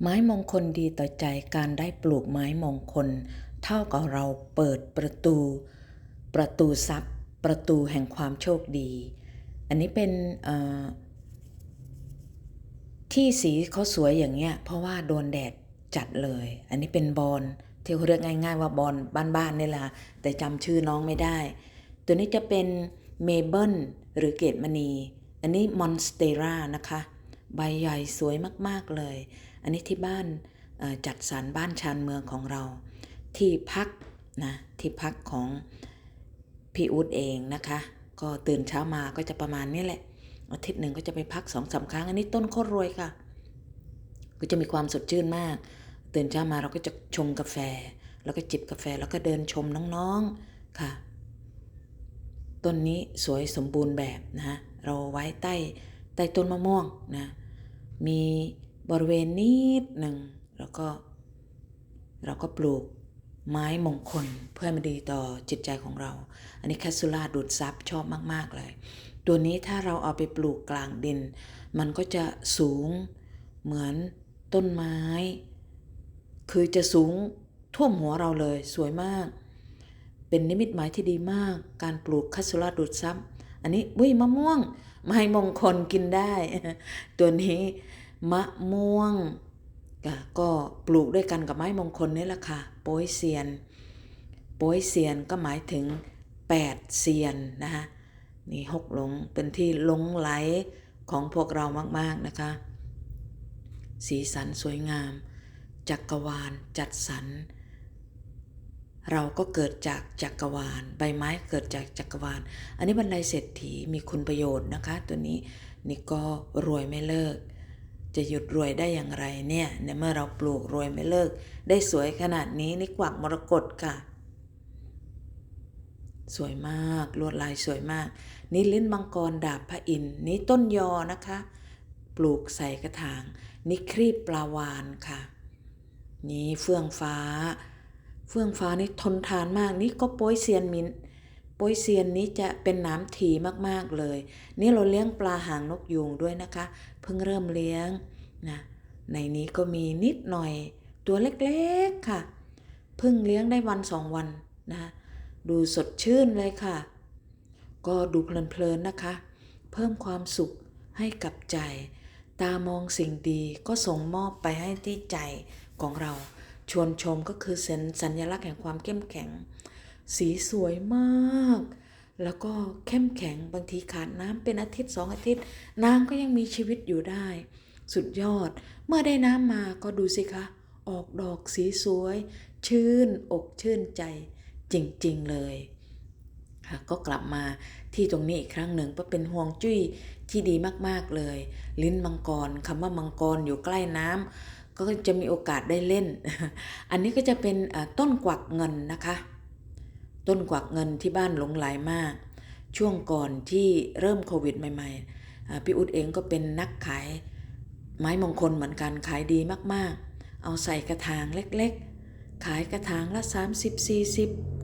ไม้มงคลดีต่อใจการได้ปลูกไม้มงคล เท่ากับเราเปิดประตู ประตูทรัพย์ ประตูแห่งความโชคดี อันนี้เป็นที่สีเขาสวยอย่างเงี้ยเพราะว่าโดนแดดจัดเลย อันนี้เป็นบอลที่เขาเรียกง่าย ๆ ว่าบอลบ้านๆนี่แหละแต่จำชื่อน้องไม่ได้ ตัวนี้จะเป็นเมเบิลหรือเกตมณี อันนี้มอนสเตรานะคะ ใบใหญ่สวยมากๆเลย อันนี้ที่บ้านจัดสรรบ้านชานเมืองของเรา ที่พักนะที่พักของพี่อูดเองนะคะ ก็ตื่นเช้ามาก็จะประมาณนี้แหละอาทิตย์หนึ่งก็จะไปพักสองสาครั้ง อันนี้ต้นโคตรรวยค่ะ ก็จะมีความสดชื่นมาก ตื่นเช้ามาเราก็จะชงกาแฟ แล้วก็จิบกาแฟแล้วก็เดินชมน้องๆค่ะ ต้นนี้สวยสมบูรณ์แบบนะเราไว้ใต้ใต้ต้นมะม่วงนะมี บริเวณนิดหนึ่งแล้วก็ เราก็ปลูกไม้มงคลเพื่อมันดีต่อจิตใจของเรา อันนี้แคสซูล่าดูดซับชอบมาก ๆ เลย ตัวนี้ถ้าเราเอาไปปลูกกลางดิน มันก็จะสูงเหมือนต้นไม้ คือจะสูงท่วมหัวเราเลยสวยมาก เป็นนิมิตหมายที่ดีมาก การปลูกคัสซูล่าดูดซับอันนี้วุ้ยมะม่วงไม้มงคลกินได้ ตัวนี้ มะม่วงก็ก็ปลูกด้วยกันกับไม้มงคลนี่แหละค่ะโป้ยเซียน โป้ยเซียนก็หมายถึง8เซียนนะคะนี่หกหลงเป็นที่หลงไหลของพวกเรามาก ๆ นะคะ สีสันสวยงาม จักรวาลจัดสรรเราก็เกิดจากจักรวาล ใบไม้เกิดจากจักรวาล อันนี้บรรลัยเศรษฐีมีคุณประโยชน์นะคะ ตัวนี้นี่ก็รวยไม่เลิก จะหยุดรวยได้อย่างไรเนี่ยในเมื่อเราปลูกรวยไม่เลิก ได้สวยขนาดนี้นี่กวักมรกตค่ะ สวยมากลวดลายสวยมาก นี่ลิ้นมังกรดาบพระอินทร์นี่ต้นยอนะคะ ปลูกใส่กระถาง นี่ครีบปลาวานค่ะ นี่เฟื่องฟ้า เฟื่องฟ้านี่ทนทานมาก นี่ก็โป้ยเซียนมิน ป้ยเซียนนี้จะเป็นน้ำถี่มากๆเลย นี่เราเลี้ยงปลาหางนกยูงด้วยนะคะ เพิ่งเริ่มเลี้ยงนะในนี้ก็มีนิดหน่อย ตัวเล็กๆค่ะ เพิ่งเลี้ยงได้วันสองวันนะดูสดชื่นเลยค่ะ ก็ดูเพลินๆนะคะ เพิ่มความสุขให้กับใจ ตามองสิ่งดีก็ส่งมอบไปให้ที่ใจของเรา ชวนชมก็คือเซนสัญลักษณ์แห่งความเข้มแข็ง สีสวยมาก แล้วก็เข้มแข็งบางทีขาดน้ำเป็นอาทิตย์สองอาทิตย์ น้ำก็ยังมีชีวิตอยู่ได้ สุดยอด เมื่อได้น้ำมาก็ดูสิคะ ออกดอกสีสวย ชื่นอกชื่นใจจริงๆเลยค่ะก็กลับมาที่ตรงนี้อีกครั้งหนึ่งเพราะเป็นห่วงจุ้ยที่ดีมากๆเลย ลิ้นมังกรคำว่ามังกรอยู่ใกล้น้ำก็จะมีโอกาสได้เล่น อันนี้ก็จะเป็นต้นกวักเงินนะคะ ต้นกวักเงินที่บ้านหลงไหลมาก ช่วงก่อนที่เริ่มโควิดใหม่ๆพี่อุดเองก็เป็นนักขายไม้มงคลเหมือนกันขายดีมากๆ เอาใส่กระถางเล็กๆ ขายกระถางละ 30-40